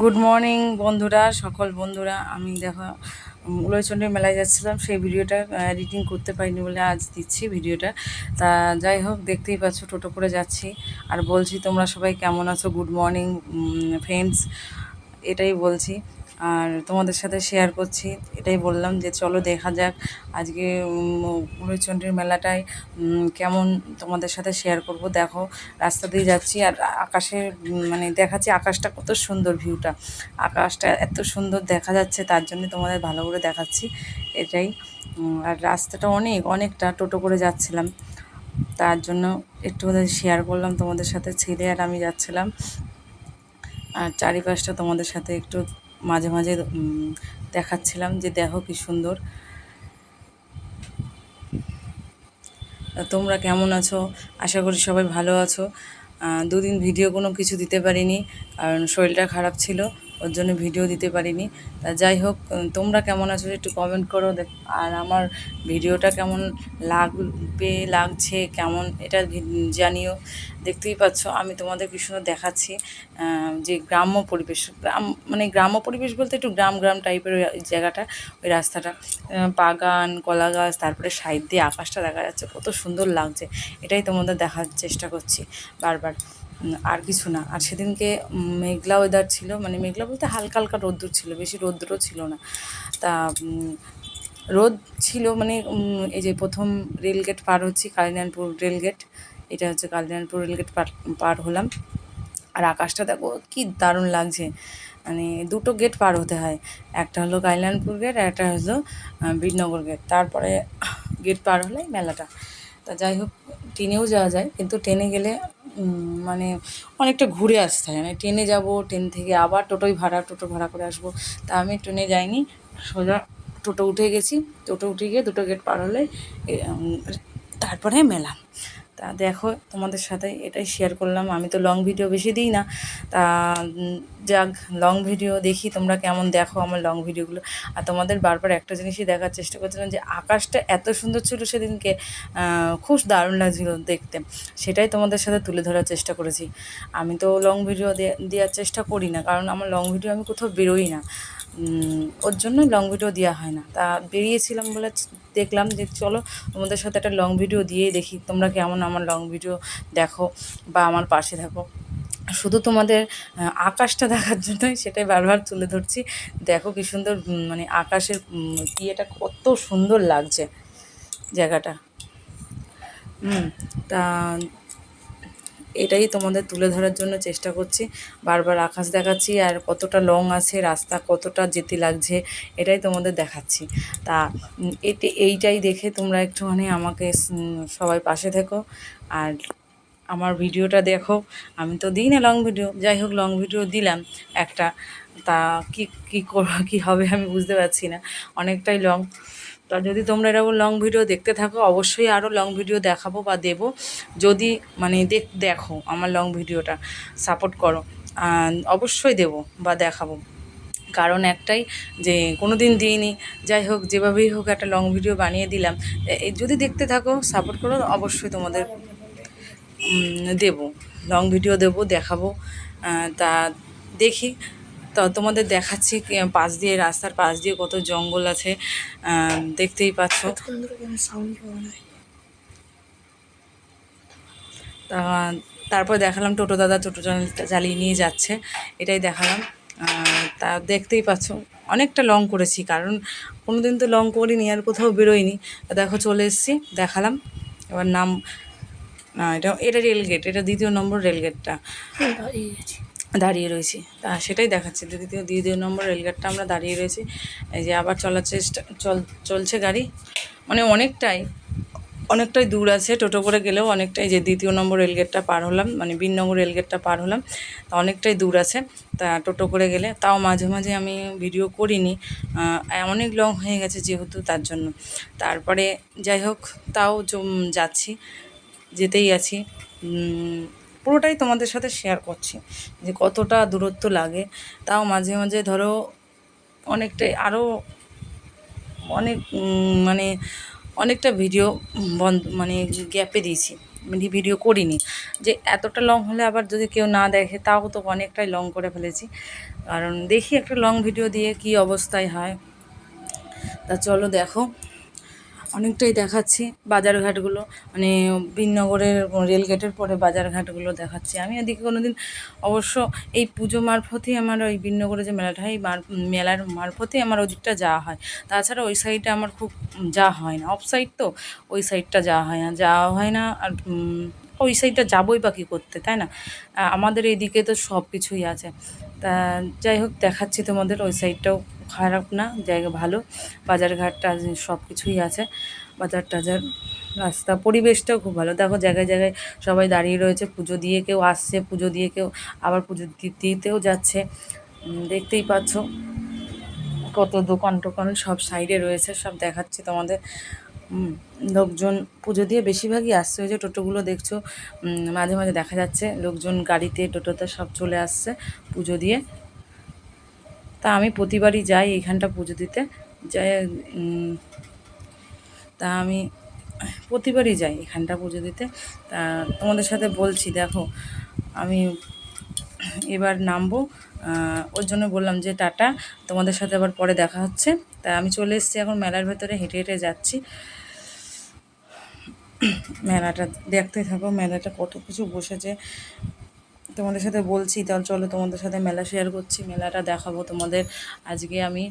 Good morning বন্ধুরা, সকল বন্ধুরা। আমি দেখো উলয়চণ্ডী মেলায় যাচ্ছিলাম। সেই ভিডিওটা এডিটিং করতে পারিনি বলে আজ দিচ্ছি ভিডিওটা। তা যাই হোক, দেখতেই পাচ্ছ, টোটো করে যাচ্ছি। আর বলছি, তোমরা সবাই কেমন আছো? গুড মর্নিং ফ্রেন্ডস এটাই বলছি। আর তোমাদের সাথে শেয়ার করছি, এটাই বললাম যে চলো দেখা যাক আজকে উলয়চন্ডীর মেলাটায় কেমন তোমাদের সাথে শেয়ার করব। দেখো, রাস্তা দিয়ে যাচ্ছি আর আকাশে মানে দেখাচ্ছি আকাশটা কত সুন্দর ভিউটা আকাশটা এত সুন্দর দেখা যাচ্ছে, তার জন্য তোমাদের ভালো করে দেখাচ্ছি, এটাই। আর রাস্তাটা অনেক, অনেকটা টোটো করে যাচ্ছিলাম। তার জন্য একটু শেয়ার করলাম তোমাদের সাথে, ছেলে আর আমি যাচ্ছিলাম। আর চারিপাশটা তোমাদের সাথে একটু মাঝে মাঝে দেখাচ্ছিলাম যে দেখো কি সুন্দর। তোমরা কেমন আছো? আশা করি সবাই ভালো আছো। দুদিন ভিডিও কোনো কিছু দিতে পারিনি, কারণ শরীরটা খারাপ ছিল। ওর জন্য ভিডিও দিতে পারিনি। তা যাই হোক তোমরা কেমন আছো একটু কমেন্ট করো দেখ, আর আমার ভিডিওটা কেমন লাগবে, লাগছে, কেমন এটা জানিও। দেখতেই পাচ্ছ, আমি তোমাদের কি সুন্দর দেখাচ্ছি যে গ্রাম্য পরিবেশ, গ্রাম মানে গ্রাম্য পরিবেশ বলতে একটু গ্রাম গ্রাম টাইপের ওই জায়গাটা, ওই রাস্তাটা। বাগান কলা গাছ তারপরে সাইড দিয়ে আকাশটা দেখা যাচ্ছে, কত সুন্দর লাগছে। এটাই তোমাদের দেখার চেষ্টা করছি বারবার। আর কিছু না। আর সেদিনকে মেঘলা ওয়েদার ছিল মানে মেঘলা বলতে হালকা হালকা রোদ্দুর ছিল, বেশি রোদ্দুরও ছিল না। তা রোদ ছিল মানে এই যে প্রথম রেলগেট পার হচ্ছি কালিনানপুর রেলগেট এটা হচ্ছে কালিনানপুর রেলগেট পার পার হলাম। আর আকাশটা দেখো কি দারুণ লাগছে। মানে দুটো গেট পার হতে হয়, একটা হলো কালিনানপুর গেট আর একটা হলো বীরনগর গেট তারপরে গেট পার হলে মেলাটা। তা যাই হোক, ট্রেনেও যাওয়া যায়। কিন্তু ট্রেনে গেলে মানে অনেকটা ঘুরে আসতে হয়। মানে ট্রেনে যাব, ট্রেন থেকে আবার টোটোই ভাড়া, টোটো ভাড়া করে আসব। তা আমি ট্রেনে যাইনি, সোজা টোটো উঠে গেছি। টোটো উঠে গিয়ে দুটো গেট পার হলে তারপরে মেলা তা দেখো, তোমাদের সাথে এটাই শেয়ার করলাম। আমি তো লং ভিডিও বেশি দিই না। তা যাক লং ভিডিও দেখি তোমরা কেমন দেখো আমার লং ভিডিওগুলো আর তোমাদের বারবার একটা জিনিসই দেখার চেষ্টা করছিলাম যে, আকাশটা এত সুন্দর ছিল সেদিনকে খুব দারুণ লাগছিল দেখতে। সেটাই তোমাদের সাথে তুলে ধরার চেষ্টা করেছি। আমি তো লং ভিডিও দেওয়ার চেষ্টা করি না, কারণ আমার লং ভিডিও আমি কোথাও বেরোই না। ওর জন্য লং ভিডিও দেওয়া হয় না। তা বেরিয়েছিলাম বলে দেখলাম যে চলো তোমাদের সাথে একটা লং ভিডিও দিয়েই দেখি, তোমরা কেমন আমার লং ভিডিও দেখো বা আমার পাশে থাকো। শুধু তোমাদের আকাশটা দেখার জন্যই সেটাই বারবার তুলে ধরছি। দেখো কি সুন্দর মানে আকাশের ইয়েটা কত সুন্দর লাগছে জায়গাটা। হুম তা এটাই তোমাদের তুলে ধরার জন্য চেষ্টা করছি। বারবার আকাশ দেখাচ্ছি আর কতটা লং আছে, রাস্তা কতটা যেতে লাগছে, এটাই তোমাদের দেখাচ্ছি। তা এতে এইটাই দেখে তোমরা একটুখানি আমাকে সবাই পাশে থেকো। আর আমার ভিডিওটা দেখো। আমি তো দিই না লং ভিডিও যাই হোক লং ভিডিও দিলাম একটা। তা, কি, কী কর- কী হবে আমি বুঝতে পারছি না। অনেকটাই লং তা যদি তোমরা এরকম লং ভিডিও দেখতে থাকো, অবশ্যই আরও লং ভিডিও দেখাবো বা দেবো। যদি মানে দেখ, দেখো আমার লং ভিডিওটা সাপোর্ট করো। অবশ্যই দেবো বা দেখাবো। কারণ একটাই যে কোনো দিন দিইনি, যাই হোক, যেভাবেই হোক একটা লং ভিডিও বানিয়ে দিলাম। যদি দেখতে থাকো সাপোর্ট করো, অবশ্যই তোমাদের দেবো। লং ভিডিও দেবো, দেখাবো। তা দেখি। তো তোমাদের দেখাচ্ছি পাশ দিয়ে রাস্তার পাশ দিয়ে কত জঙ্গল আছে দেখতেই পাচ্ছ। তা তারপর দেখালাম টোটো দাদা টোটো চালিয়ে নিয়ে যাচ্ছে এটাই দেখালাম। তা দেখতেই পাচ্ছ অনেকটা লং করেছি কারণ কোনো দিন তো লং করিনি আর কোথাও বেরোয়নি দেখো চলে এসেছি দেখালাম। এবার নাম না এটা এটা রেলগেট এটা দ্বিতীয় নম্বর রেলগেটটা দাঁড়িয়ে রয়েছি। তা সেটাই দেখাচ্ছি। দ্বিতীয় দ্বিতীয় নম্বর রেলগেটটা আমরা দাঁড়িয়ে রয়েছি। এই যে আবার চলার চেষ্টা, চল, চলছে গাড়ি। মানে অনেকটাই অনেকটাই দূর আছে। টোটো করে গেলেও অনেকটাই যে দ্বিতীয় নম্বর রেলগেটটা পার হলাম মানে বিন বিননগর রেলগেটটা পার হলাম, তা অনেকটাই দূর আছে। তা টোটো করে গেলে, তাও মাঝে মাঝে আমি ভিডিও করিনি। অনেক লং হয়ে গেছে যেহেতু তার জন্য। তারপরে যাই হোক, তাও যাচ্ছি, যেতেই আছি। পুরোটাই তোমাদের সাথে শেয়ার করছি, যে কতটা দূরত্ব লাগে। তাও মাঝে মাঝে ধরো অনেকটাই আরও অনেক মানে অনেকটা ভিডিও বন্ধ মানে গ্যাপে দিয়েছি মানে ভিডিও করিনি। যে এতটা লং হলে আবার যদি কেউ না দেখে, তাও তো অনেকটাই লং করে ফেলেছি। কারণ দেখি একটা লং ভিডিও দিয়ে কি অবস্থায় হয়। তা চলো দেখো। অনেকটাই দেখাচ্ছি বাজারঘাটগুলো মানে বিনগরের রেলগেটের পরে বাজারঘাটগুলো দেখাচ্ছি। আমি এদিকে কোনো দিন অবশ্য এই পুজো মারফতই আমার ওই বিনগরে যে মেলাটা হয় মেলার মারফতই আমার ওই দিকটা যাওয়া হয়। তাছাড়া ওই সাইডে আমার খুব যাওয়া হয় না। অফ সাইড তো ওই সাইডটা যাওয়া হয় না। যাওয়া হয় না আর ওই সাইডটা যাবোই বা কী করতে, তাই না? আমাদের এইদিকে তো সব কিছুই আছে। তা যাই হোক, দেখাচ্ছি তোমাদের ওই সাইডটাও। খারাপ না, জায়গা ভালো। বাজারঘাট সব কিছুই আছে। বাজার টাজার, রাস্তা পরিবেশটাও খুব ভালো। দেখো জায়গায় জায়গায় সবাই দাঁড়িয়ে রয়েছে, পুজো দিয়ে কেউ আসছে, পুজো দিয়ে কেউ আবার পুজো দিতেও যাচ্ছে। দেখতেই পাচ্ছ কত দোকান টোকান সব সাইডে রয়েছে, সব দেখাচ্ছি তোমাদের। লোকজন পুজো দিয়ে বেশিরভাগই আসছে। ওই যে টোটোগুলো দেখছ মাঝে মাঝে দেখা যাচ্ছে, লোকজন গাড়িতে, টোটোতে সব চলে আসছে পুজো দিয়ে। তা আমি প্রতিবারই যাই এইখানটা পুজো দিতে। যাই তা আমি প্রতিবারই যাই এখানটা পুজো দিতে। তা তোমাদের সাথে বলছি, দেখো, আমি এবার নামবো। ওর জন্য বললাম যে, টাটা, তোমাদের সাথে আবার পরে দেখা হচ্ছে। তা আমি চলে এসেছি এখন মেলার ভেতরে, হেঁটে হেঁটে যাচ্ছি। মেলাটা দেখতে থাকো, মেলাটা কত কিছু বসেছে। তোমাদের সাথে বলছি, তাহলে চলো তোমাদের সাথে মেলা শেয়ার করছি, মেলাটা দেখাবো তোমাদের। আজকে আমি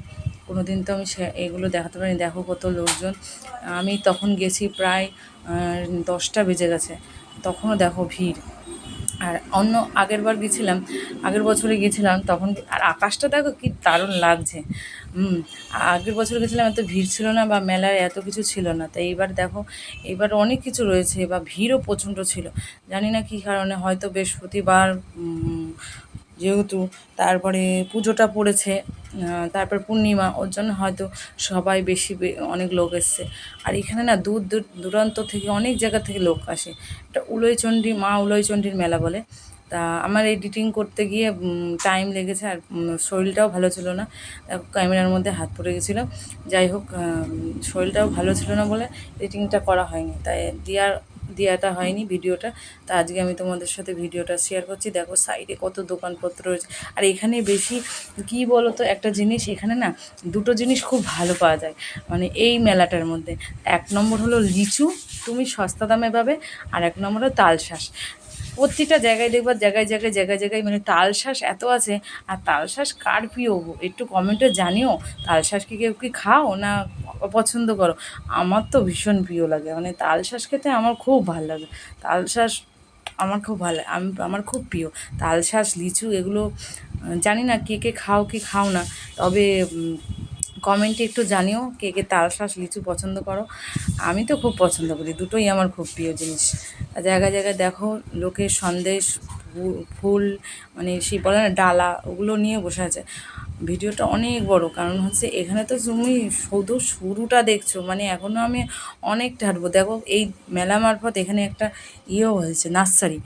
কোনো দিন তো আমি এগুলো দেখাতে পারিনি, দেখো কত লোকজন। আমি তখন গেছি প্রায় দশটা বেজে গেছে। তখনও দেখো ভিড়। আর অন্য আগের বার গেছিলাম, আগের বছরে গেছিলাম, তখন আর আকাশটা দেখো কি দারুণ লাগছে। আগের বছর গেছিলাম, এত ভিড় ছিল না বা মেলায় এত কিছু ছিল না। তাই এইবার দেখো এবার অনেক কিছু রয়েছে বা ভিড়ও প্রচণ্ড ছিল। জানি না কী কারণে হয়তো বৃহস্পতিবার যেহেতু তারপরে পুজোটা পড়েছে তারপর পূর্ণিমা, ওর জন্য হয়তো সবাই বেশি অনেক লোক এসছে। আর এখানে না দূর দূর, দূরান্ত থেকে অনেক জায়গা থেকে লোক আসে। এটা উলয়চণ্ডী, মা উলয়চণ্ডীর মেলা বলে। তা আমার এডিটিং করতে গিয়ে টাইম লেগেছে আর শরীরটাও ভালো ছিল না। ক্যামেরার মধ্যে হাত পড়ে গেছিল। যাই হোক শরীরটাও ভালো ছিল না বলে এডিটিংটা করা হয়নি। তাই দেওয়ার দেওয়াটা হয়নি ভিডিওটা। তা আজকে আমি তোমাদের সাথে ভিডিওটা শেয়ার করছি। দেখো সাইডে কত দোকানপত্র রয়েছে। আর এখানে বেশি কি বলো তো একটা জিনিস এখানে না দুটো জিনিস খুব ভালো পাওয়া যায়। মানে এই মেলাটার মধ্যে। এক নম্বর হলো লিচু, তুমি সস্তা দামে পাবে। আর এক নম্বর হলো তালশাঁস। প্রতিটা জায়গায় দেখবার জায়গায় জায়গায় জায়গায় জায়গায় মানে তালশাঁস এত আছে। আর তালশাঁস কার প্রিয়? একটু কমেন্টে জানিও, তালশাঁস কি কেউ কি খাও না অপছন্দ করো? আমার তো ভীষণ প্রিয় লাগে মানে তালশাঁস খেতে আমার খুব ভালো লাগে। তালশাঁস আমার খুব ভালো, আমি, আমার খুব প্রিয়। তালশাঁস, লিচু এগুলো জানি না কে কে খাও, কি খাও না, তবে কমেন্টে একটু জানিও কে কে তালশাঁস লিচু পছন্দ করো। আমি তো খুব পছন্দ করি, দুটোই আমার খুব প্রিয় জিনিস। জায়গায় জায়গায় দেখো, লোকের সন্দেশ ফুল মানে সেই বলে না ডালা, ওগুলো নিয়ে বসে আছে। ভিডিওটা অনেক বড়, কারণ হচ্ছে এখানে তো তুমি শুধু শুরুটা দেখছ মানে এখনও আমি অনেকটা হাঁটবো। দেখো, এই মেলা মারফত এখানে একটা ইয়েও হয়েছে, নার্সারি।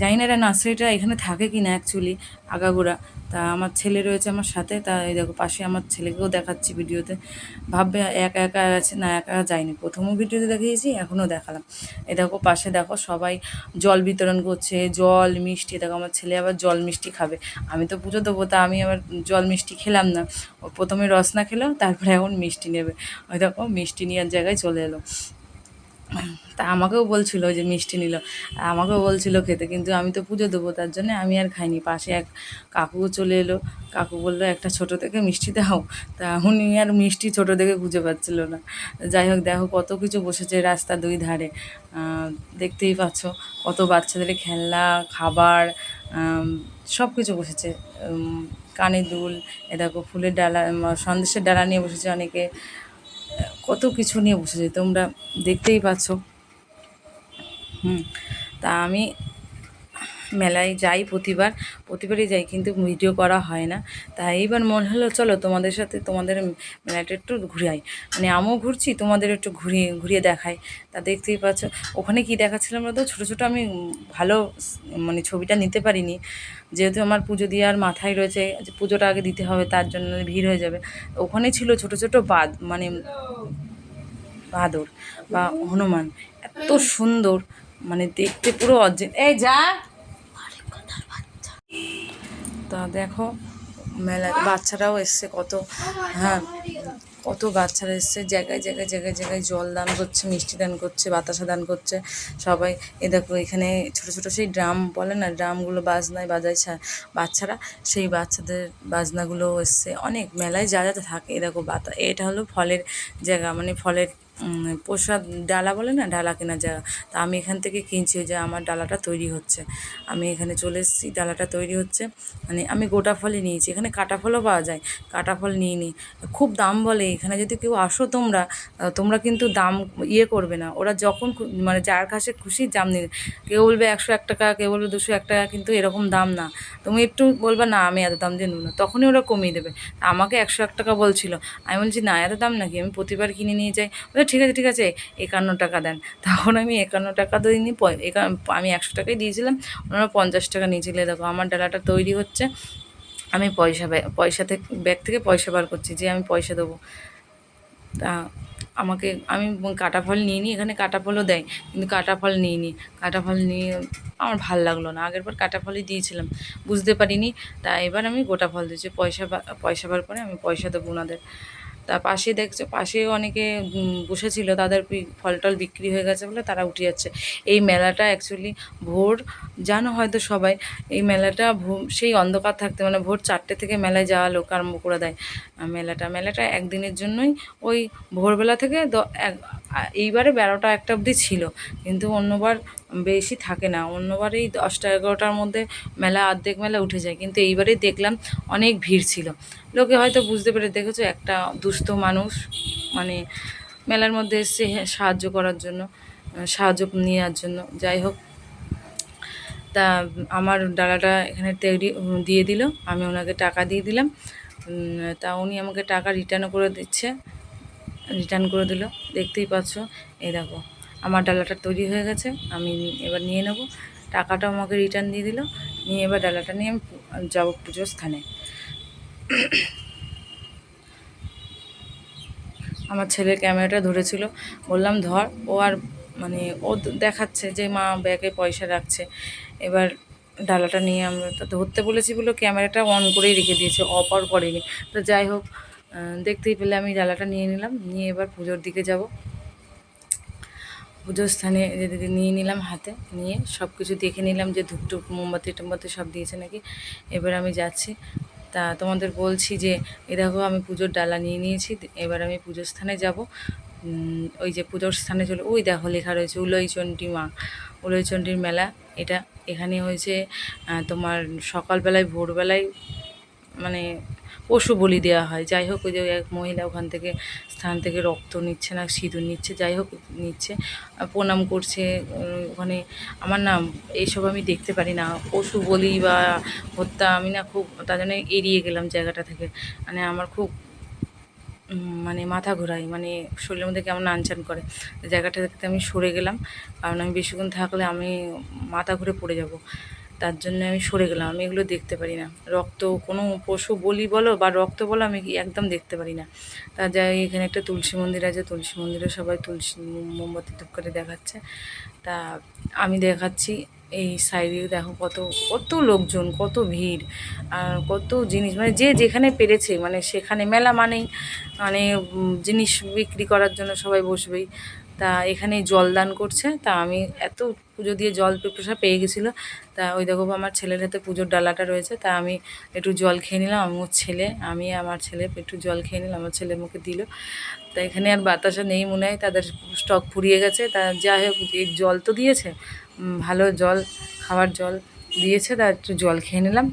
জানি না এটা নার্সারিটা এখানে থাকে কি না অ্যাকচুয়ালি আগাগোড়া। তা আমার ছেলে রয়েছে আমার সাথে, তা এই দেখো পাশে আমার ছেলেকেও দেখাচ্ছি ভিডিওতে। ভাববে একা একা আছে না একা যায়নি। প্রথমও ভিডিওতে দেখিয়েছি, এখনও দেখালাম। এ দেখো পাশে দেখো সবাই জল বিতরণ করছে, জল, মিষ্টি দেখো আমার ছেলে আবার জল মিষ্টি খাবে। আমি তো পুজো দেবো, তা আমি আবার জল মিষ্টি খেলাম না। ও প্রথমে রসনা খেলো, তারপরে এখন মিষ্টি নেবে। ওই দেখো মিষ্টি নেওয়ার জায়গায় চলে এলো। তা আমাকেও বলছিল যে মিষ্টি নিল। আমাকেও বলছিল খেতে, কিন্তু আমি তো পুজো দেবো, তার জন্য আমি আর খাইনি। পাশে এক কাকুও চলে এলো। কাকু বলল, একটা ছোটো থেকে মিষ্টি দাও। তা উনি আর মিষ্টি ছোটো থেকে খুঁজে পাচ্ছিল না। যাই হোক, দেখো কত কিছু বসেছে রাস্তা দুই ধারে। দেখতেই পাচ্ছ কত বাচ্চাদের খেলনা, খাবার সব কিছু বসেছে। কানের দুল, এ দেখো ফুলের ডালা, সন্দেশের ডালা নিয়ে বসেছে অনেকে। কত কিছু নিয়ে বসেছে তোমরা দেখতেই পাচ্ছ। হুম তা আমি মেলায় যাই, প্রতিবার, প্রতিবারই যাই কিন্তু ভিডিও করা হয় না। তাই এইবার মনে হলো চলো তোমাদের সাথে তোমাদের মেলাটা একটু ঘুরে আই মানে আমিও ঘুরছি, তোমাদের একটু ঘুরিয়ে ঘুরিয়ে দেখাই। তা দেখতেই পাচ্ছ, ওখানে কি দেখাচ্ছিলাম বলতো ছোটো ছোটো আমি ভালো মানে ছবিটা নিতে পারিনি। যেহেতু আমার পুজো দেওয়ার মাথায় রয়েছে পুজোটা আগে দিতে হবে, তার জন্য ভিড় হয়ে যাবে। ওখানে ছিল ছোট ছোট বাদ মানে বাদর বা হনুমান। এত সুন্দর মানে দেখতে পুরো অর্জেন এই যা! তা দেখো, মেলা বাচ্চারাও এসছে, কত হ্যাঁ কত বাচ্চারা এসছে, জায়গায় জায়গায় জায়গায় জায়গায় জল দান করছে, মিষ্টি দান করছে, বাতাসা দান করছে। সবাই, এ দেখো, এখানে ছোট ছোট সেই ড্রাম বলে না, ড্রামগুলো বাজনায় বাজায় বাচ্চারা, সেই বাচ্চাদের বাজনাগুলো এসছে। অনেক মেলায় যা যা থাকে, এ দেখো, বাতা এটা হলো ফলের জায়গা মানে ফলের প্রসাদ ডালা বলে না, ডালা কেনা জায়গা। তা আমি এখান থেকে কিনছি যে আমার ডালাটা তৈরি হচ্ছে। আমি এখানে চলে এসেছি, ডালাটা তৈরি হচ্ছে। মানে আমি গোটা ফলই নিয়েছি। এখানে কাটা ফলও পাওয়া যায়, কাটা ফল নিয়ে নিই খুব দাম বলে, এখানে যদি কেউ আসো তোমরা তোমরা কিন্তু দাম ইয়ে করবে না। ওরা যখন মানে যার কাছে খুশি দাম নিবে। কেউ বলবে একশো এক টাকা, কেউ বলবে দুশো এক টাকা, কিন্তু এরকম দাম না। তুমি একটু বলবে, না, আমি এত দাম দিয়ে নেব না। তখনই ওরা কমিয়ে দেবে। আমাকে একশো এক টাকা বলছিল। আমি বলছি, না, এত দাম নাকি? আমি প্রতিবার কিনে নিয়ে যাই। ঠিক আছে ঠিক আছে, একান্ন টাকা দেন। তখন আমি একান্ন টাকা দিইনি আমি একশো টাকাই দিয়েছিলাম, ওনারা পঞ্চাশ টাকা নিয়েছিল। দেখো, আমার ডালাটা তৈরি হচ্ছে, আমি পয়সা পয়সা থেকে, ব্যাগ থেকে পয়সা বার করছি, যে আমি পয়সা দেবো। তা আমাকে, আমি কাটা ফল নিয়ে নিই এখানে কাটা ফলও দেয়, কিন্তু কাটা ফল নিয়ে নিই কাটা ফল নিয়ে আমার ভালো লাগল না, আগের বার কাটা ফলই দিয়েছিলাম, বুঝতে পারিনি। তা এবার আমি গোটা ফল দিয়েছি, পয়সা পয়সা বার করে আমি পয়সা দেবো ওনাদের। তা পাশে দেখছ, পাশে অনেকে বসেছিল, তাদের ফল টল বিক্রি হয়ে গেছে বলে তারা উঠে যাচ্ছে। এই মেলাটা অ্যাকচুয়ালি ভোর, জানো হয়তো সবাই, এই মেলাটা সেই অন্ধকার থাকতে মানে ভোর চারটে থেকে মেলায় যাওয়া লোক আরম্ভ করে দেয় মেলাটা। মেলাটা একদিনের জন্যই ওই ভোরবেলা থেকে এক এইবারে বারোটা একটা অবধি ছিল। কিন্তু অন্যবার বেশি থাকে না। অন্যবার এই দশটা এগারোটার মধ্যে মেলা অর্ধেক মেলা উঠে যায়। কিন্তু এইবারে দেখলাম অনেক ভিড় ছিল। লোকে হয়তো বুঝতে পেরে দেখেছ একটা দুস্থ মানুষ মানে মেলার মধ্যে এসছে হ্যাঁ, সাহায্য করার জন্য সাহায্য নেওয়ার জন্য। যাই হোক তা আমার ডালাটা এখানে তৈরি দিয়ে দিল। আমি ওনাকে টাকা দিয়ে দিলাম। তা উনি আমাকে টাকা রিটার্নও করে দিচ্ছে। রিটার্ন করে দিল। দেখতেই পাচ্ছ, এই দেখো, আমার ডালাটা তৈরি হয়ে গেছে, আমি এবার নিয়ে নেব। টাকাটাও আমাকে রিটার্ন দিয়ে দিল, নিয়ে এবার ডালাটা নিয়ে আমি যাব পুজোর স্থানে। আমার ছেলে ক্যামেরাটা ধরেছিল, বললাম, ধর, ও আর মানে ও দেখাচ্ছে যে মা ব্যাগে পয়সা রাখছে। এবার ডালাটা নিয়ে আমরা তো ধরতে বলেছি বলে ক্যামেরাটা অন করেই রেখে দিয়েছে, অফ আর করেনি। তো যাই হোক দেখতেই পেলে আমি ডালাটা নিয়ে নিলাম। নিয়ে এবার পুজোর দিকে যাব। পুজোর স্থানে যে দিদি নিয়ে নিলাম হাতে, নিয়ে সব কিছু দেখে নিলাম যে ধূপ টুপ মোমবাতি টোমবাতি সব দিয়েছে নাকি। এবার আমি যাচ্ছি। তা তোমাদের বলছি যে, এ দেখো আমি পুজোর ডালা নিয়ে নিয়েছি, এবার আমি পুজোর স্থানে যাব। ওই যে পুজোর স্থানে চলে, ওই দেখো লেখা রয়েছে উলইচণ্ডী মা। উলইচণ্ডীর মেলা, এটা এখানে হয়েছে তোমার সকালবেলায়, ভোরবেলায় মানে পশু বলি দেওয়া হয়। যাই হোক, ওই যে এক মহিলা ওখান থেকে স্থান থেকে রক্ত নিচ্ছে না, সিঁদুর নিচ্ছে, যাই হোক নিচ্ছে প্রণাম করছে ওখানে আমার না এইসব আমি দেখতে পারি না। পশু বলি বা হত্যা আমি না খুব তার জন্য এড়িয়ে গেলাম জায়গাটা থেকে। মানে আমার খুব মানে মাথা ঘোরায় মানে শরীরের মধ্যে কেমন আনচান করে। জায়গাটা দেখতে আমি সরে গেলাম, কারণ আমি বেশিক্ষণ থাকলে আমি মাথা ঘুরে পড়ে যাব। তার জন্য আমি সরে গেলাম, আমি এগুলো দেখতে পারি না। রক্ত, কোনো পশু বলি বলো বা রক্ত বলো আমি একদম দেখতে পারি না। তা যাই, এখানে একটা তুলসী মন্দির আছে, তুলসী মন্দিরে সবাই তুলসী মোমবাতি ধূপ করে দেখাচ্ছে। তা আমি দেখাচ্ছি, এই সাইডে দেখো কত কত লোকজন, কত ভিড় আর কত জিনিস মানে যে যেখানে পেরেছে মানে সেখানে মেলা মানেই মানে জিনিস বিক্রি করার জন্য সবাই বসবেই। তা এখানে জল দান করছে। তা আমি এত পুজো দিয়ে জল পেপসা পেয়ে গেছিল। তা ওই দেখো আমার ছেলের হাতে পুজোর ডালাটা রয়েছে। তা আমি একটু জল খেয়ে নিলাম আমার ছেলে, আমি আমার ছেলে একটু জল খেয়ে নিলাম, আমার ছেলে মুখে দিল। তা এখানে আর বাতাসা নেই মনে হয়, তাদের স্টক ফুরিয়ে গেছে। তা যাই হোক জল তো দিয়েছে ভালো জল খাওয়ার জল দিয়েছে। তা একটু জল খেয়ে নিলাম।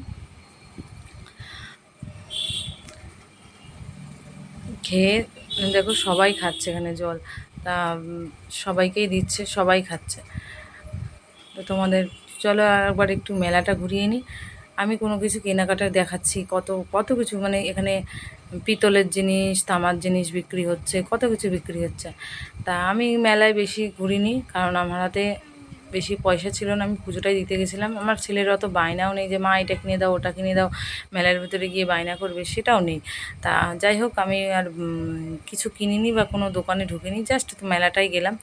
খেয়ে দেখো সবাই খাচ্ছে এখানে জল। তা সবাইকেই দিচ্ছে, সবাই খাচ্ছে। তো তোমাদের, চলো একবার একটু মেলাটা ঘুরিয়ে নিই আমি কোনো কিছু কেনাকাটা দেখাচ্ছি, কত কত কিছু মানে এখানে পিতলের জিনিস, তামার জিনিস বিক্রি হচ্ছে, কত কিছু বিক্রি হচ্ছে। তা আমি মেলায় বেশি ঘুরিনি, কারণ আমার হাতে বেশি পয়সা ছিল না, আমি পুজোটাই দিতে গেছিলাম। আমার ছেলের অত বায়নাও নেই যে, মা, এটা কিনে দাও, ওটা কিনে দাও। মেলার ভিতরে গিয়ে বায়না করবে, সেটাও নেই। তা যাই হোক, আমি আর কিছু কিনিনি বা কোনো দোকানে ঢুকিনি, জাস্ট মেলাটাই গেলাম।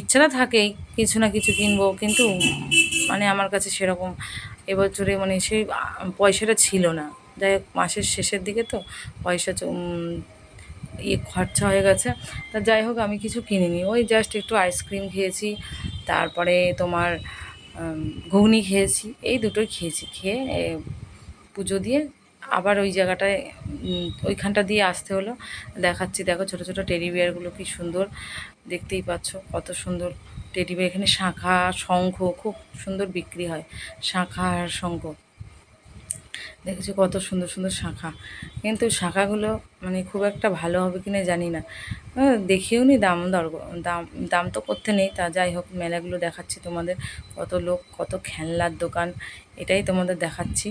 ইচ্ছাটা থাকেই, কিছু না কিছু কিনবো, কিন্তু মানে আমার কাছে সেরকম এবছরে মানে সেই পয়সাটা ছিল না। যাই হোক, মাসের শেষের দিকে তো পয়সা ইয়ে খরচা হয়ে গেছে। তা যাই হোক, আমি কিছু কিনিনি। ওই জাস্ট একটু আইসক্রিম খেয়েছি, তারপরে তোমার ঘুগনি খেয়েছি, এই দুটোই খেয়েছি। খেয়ে পুজো দিয়ে আবার ওই জায়গাটায় ওইখানটা দিয়ে আসতে হলো। দেখাচ্ছি, দেখো ছোটো ছোটো টেডি বিয়ারগুলো কি সুন্দর। দেখতেই পাচ্ছ কত সুন্দর টেডি বিয়ার এখানে শাঁখা, শঙ্খ, খুব সুন্দর বিক্রি হয়। শাঁখা আর শঙ্খ। দেখেছি কত সুন্দর সুন্দর শাঁখা। কিন্তু শাঁখাগুলো মানে খুব একটা ভালো হবে কিনা জানি না। দেখেও দেখিও নি দাম দর দাম দাম তো করতে নেই। তা যাই হোক, মেলাগুলো দেখাচ্ছি তোমাদের। কত লোক, কত খেলনার দোকান, এটাই তোমাদের দেখাচ্ছি।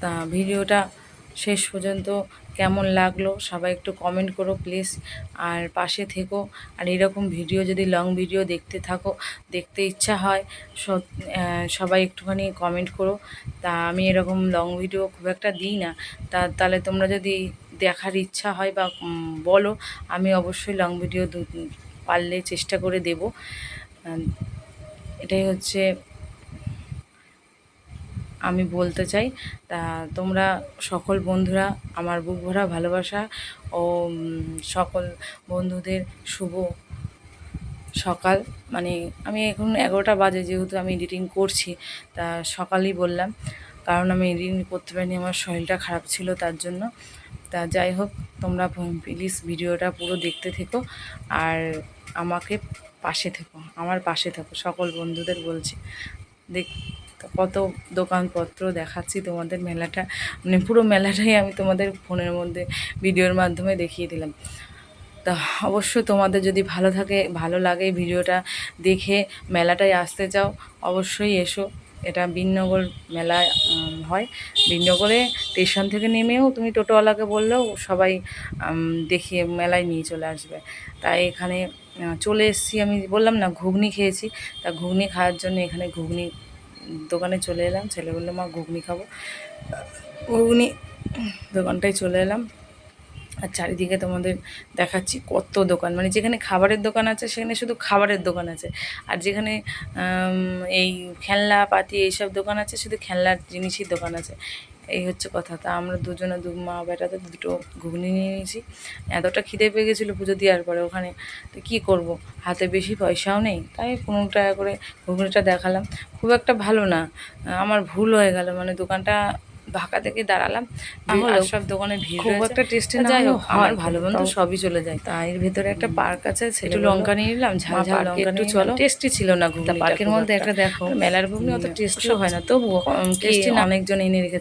তা ভিডিওটা শেষ পর্যন্ত কেমন লাগল সবাই একটু কমেন্ট করো প্লিজ আর পাশে থেকো। আর এরকম ভিডিও যদি লং ভিডিও দেখতে থাকো, দেখতে ইচ্ছা হয়, সব- সবাই একটুখানি কমেন্ট করো। তা আমি এরকম লং ভিডিও খুব একটা দিই না। তা তাহলে তোমরা যদি দেখার ইচ্ছা হয় বা বলো, আমি অবশ্যই লং ভিডিও পারলে চেষ্টা করে দেব। এটাই হচ্ছে আমি বলতে চাই, তা তোমরা সকল বন্ধুরা, আমার বুক ভরা ভালোবাসা ও সকল বন্ধুদের শুভ সকাল। মানে আমি এখন এগারোটা বাজে যেহেতু আমি এডিটিং করছি, তা সকালই বললাম। কারণ আমি এডিটিং করতে পারিনি, আমার শরীরটা খারাপ ছিল তার জন্য। তা যাই হোক, তোমরা প্লিজ ভিডিওটা পুরো দেখতে থেকো আর আমাকে পাশে থেকো, আমার পাশে থেকো, সকল বন্ধুদের বলছি। দেখ কত দোকানপত্র দেখাচ্ছি তোমাদের মেলাটা। মানে পুরো মেলাটাই আমি তোমাদের ফোনের মধ্যে, ভিডিওর মাধ্যমে দেখিয়ে দিলাম। তা অবশ্যই তোমাদের যদি ভালো থাকে, ভালো লাগে ভিডিওটা দেখে মেলাটায় আসতে চাও, অবশ্যই এসো। এটা বিনগর মেলা হয়। বিনগরে স্টেশন থেকে নেমেও তুমি টোটোওয়ালাকে বললেও সবাই দেখিয়ে মেলায় নিয়ে চলে আসবে। তাই এখানে চলে এসেছি আমি বললাম না, ঘুগনি খেয়েছি। তা ঘুগনি খাওয়ার জন্য এখানে ঘুগনি দোকানে চলে এলাম। ছেলে বলল, মা, ঘুগনি খাব। ঘুগনি দোকানটায় চলে এলাম। আর চারিদিকে তোমাদের দেখাচ্ছি কত দোকান। মানে যেখানে খাবারের দোকান আছে, সেখানে শুধু খাবারের দোকান আছে। আর যেখানে এই খেলনা পাতি এইসব দোকান আছে, শুধু খেলনার জিনিসই দোকান আছে। এই হচ্ছে কথা। তা আমরা দুজনে দু মা বেটাতে দুটো ঘুগনি নিয়ে নিয়েছি। এতটা খিদে পেয়ে গেছিল পুজো দেওয়ার পরে ওখানে। তো কী করব? হাতে বেশি পয়সাও নেই। তাই পনেরো টাকা করে ঘুগনিটা দেখালাম। খুব একটা ভালো না। আমার ভুল হয়ে গেল। মানে দোকানটা ঢাকা থেকে দাঁড়ালাম। সব দোকানে ভিড় খুব একটা না যাই হোক আমার ভালো তাও- সবই চলে যায়। তা এর ভেতরে একটা পার্ক আছে একটু লঙ্কা নিয়ে নিলাম ঝাল ঝাল লঙ্কা একটু চলো। টেস্টি ছিল না ঘুগনিটা পার্কের মধ্যে একটা। দেখো, মেলার ঘুগনি অত টেস্টিও হয় না। তবুও টেস্টি। অনেকজন এনে রেখেছে।